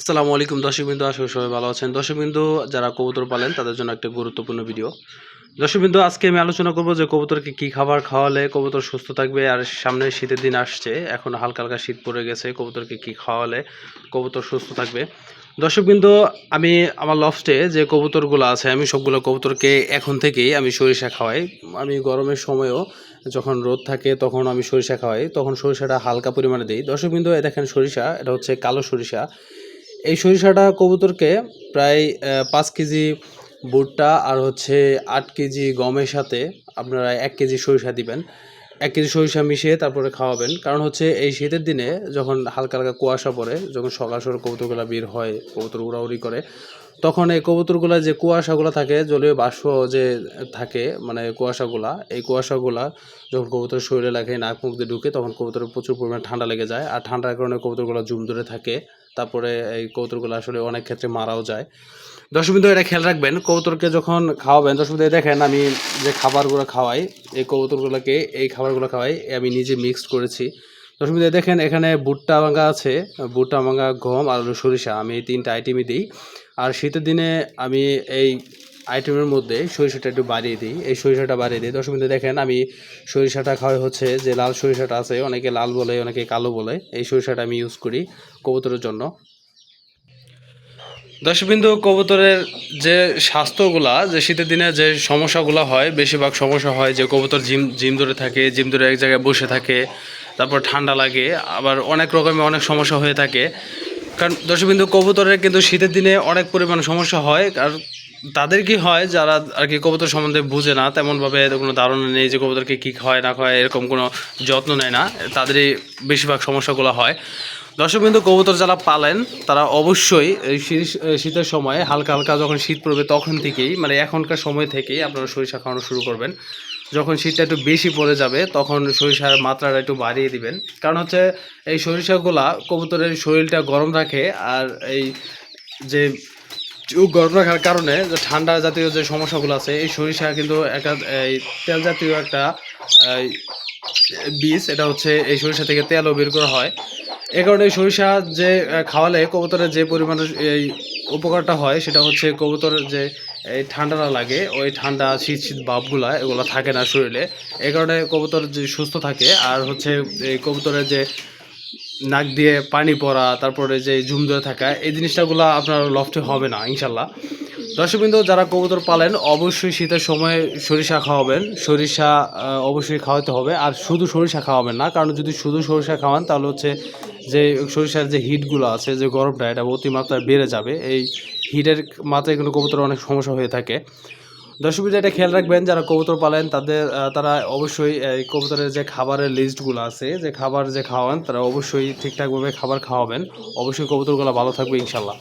আসসালামু আলাইকুম দর্শকবিন্দু করি সবাই ভালো আছেন। দর্শকবিন্দু, যারা কবুতর পালেন, তাদের জন্য একটা গুরুত্বপূর্ণ ভিডিও। দর্শকবিন্দু, আজকে আমি আলোচনা করব যে কবুতরকে কি খাবার খাওয়ালে কবুতর সুস্থ থাকবে আর সামনে শীতের দিন আসছে। এখন হালকা হালকা শীত পড়ে গেছে, কবুতরকে কি খাওয়ালে কবুতর সুস্থ থাকবে। দর্শকবিন্দু, আমি আমার লফটে যে কবুতরগুলো আছে, আমি সবগুলো কবুতরকে এখন থেকেই আমি সরিষা খাওয়াই। আমি গরমের সময়ও যখন রোদ থাকে তখন আমি সরিষা খাওয়াই, তখন সরিষাটা হালকা পরিমাণে দিই। দর্শকবিন্দু দেখেন সরিষা, এটা হচ্ছে কালো সরিষা। এই সরিষাটা কবুতরকে প্রায় পাঁচ কেজি ভুট্টা আর হচ্ছে আট কেজি গমের সাথে আপনারা এক কেজি সরিষা দিবেন। এক কেজি সরিষা মিশিয়ে তারপরে খাওয়াবেন। কারণ হচ্ছে এই শীতের দিনে যখন হালকা হালকা কুয়াশা পড়ে, যখন সকাল সকাল কবুতরগুলো বের হয়, কবুতর উড়াউড়ি করে, তখন এই কবুতরগুলো যে কুয়াশাগুলো থাকে, জলীয় বাষ্প যে থাকে মানে কুয়াশাগুলা, এই কুয়াশাগুলা যখন কবুতর শরীরে লাগে, নাক মুখ দিয়ে ঢুকে, তখন কবুতরের প্রচুর পরিমাণে ঠান্ডা লেগে যায়। আর ঠান্ডার কারণে কবুতরগুলো জুম ধরে থাকে। তারপরে এই কৌতুকগুলো আসলে অনেক ক্ষেত্রে মারাও যায়। দর্শকবিন্দু, এটা খেয়াল রাখবেন কবুতরকে যখন খাওয়াবেন, দর্শকবিন্দু দেখেন, আমি যে খাবারগুলো খাওয়াই, এই কবুতরগুলোকে এই খাবারগুলো খাওয়াই, আমি নিজে মিক্সড করেছি। দর্শকবিন্দু দেখেন, এখানে ভুট্টা ভাঙা আছে, ভুট্টা ভাঙা গম আর সরিষা, আমি এই তিনটা আইটেমই দিই। আর শীতের দিনে আমি এই আইটেমের মধ্যে সরিষাটা একটু বাড়িয়ে দিই। এই সরিষাটা বাড়িয়ে দিই। দর্শক বিন্দু দেখেন আমি সরিষাটা খাওয়া হচ্ছে যে লাল সরিষাটা আছে, অনেকে লাল বলে, অনেকে কালো বলে, এই সরিষাটা আমি ইউজ করি কবুতরের জন্য। দর্শকবিন্দু কবুতরের যে স্বাস্থ্যগুলা, যে শীতের দিনে যে সমস্যাগুলো হয়, বেশিরভাগ সমস্যা হয় যে কবুতর জিম জিম ধরে থাকে, জিম ধরে এক জায়গায় বসে থাকে, তারপর ঠান্ডা লাগে, আবার অনেক রকমের অনেক সমস্যা হয়ে থাকে। কারণ দর্শকবিন্দু কবুতরের কিন্তু শীতের দিনে অনেক পরিমাণ সমস্যা হয়, আর তাদের কি হয় যারা আর কি কবুতর সম্বন্ধে বুঝে না, তেমনভাবে কোনো ধারণা নেই যে কবুতরকে কী খাওয়ায় না খাওয়ায় এরকম কোনো যত্ন নেয় না। তাদেরই বেশিরভাগ সমস্যাগুলো হয়। দর্শক বিন্দু, কবুতর যারা পালেন, তারা অবশ্যই শীতের সময় হালকা হালকা যখন শীত পড়বে তখন থেকেই মানে এখনকার সময় থেকেই আপনারা সরিষা খাওয়ানো শুরু করবেন। যখন শীতটা একটু বেশি পড়ে যাবে, তখন সরিষার মাত্রাটা একটু বাড়িয়ে দিবেন। কারণ হচ্ছে এই সরিষাগুলা কবুতরের শরীরটা গরম রাখে আর এই যে গরম রাখার কারণে যে ঠান্ডা জাতীয় যে সমস্যাগুলো আছে, এই সরিষা কিন্তু একটা তেল জাতীয় একটা বীজ, এটা হচ্ছে এই সরিষা থেকে তেলও বের করা হয়। এ কারণে সরিষা যে খাওয়ালে কবুতরের যে পরিমাণে, এই উপকারটা হয়, সেটা হচ্ছে কবুতরের যে, এই ঠান্ডাটা লাগে, ওই ঠান্ডা শীত শীত ভাবগুলা, এগুলো থাকে না শরীরে। এই কারণে কবুতর যে সুস্থ থাকে, আর হচ্ছে এই কবুতরের যে নাক দিয়ে পানি পড়া, তারপরে যে ঝুম ধরে থাকা, এই জিনিসটাগুলো আপনার লফটে হবে না, ইনশাল্লাহ। দর্শকবৃন্দ, যারা কবুতর পালেন, অবশ্যই শীতের সময় সরিষা খাওয়াবেন। সরিষা অবশ্যই খাওয়াতে হবে। আর শুধু সরিষা খাওয়াবেন না, কারণ যদি শুধু সরিষা খাওয়ান, তাহলে হচ্ছে যে সরিষার যে হিটগুলো আছে, যে গরমটা, এটা অতিমাত্রায় বেড়ে যাবে। এই হিটের মাত্রায় কিন্তু কবুতর অনেক সমস্যা হয়ে থাকে। দর্শকবৃন্দ এটা খেয়াল রাখবেন, যারা কবুতর পালেন, তাদের তারা অবশ্যই এই কবুতরের যে খাবারের লিস্টগুলো আছে, যে খাবার যে খাওয়ান, তারা অবশ্যই ঠিকঠাকভাবে খাবার খাওয়াবেন। অবশ্যই কবুতরগুলো ভালো থাকবে, ইনশাল্লাহ।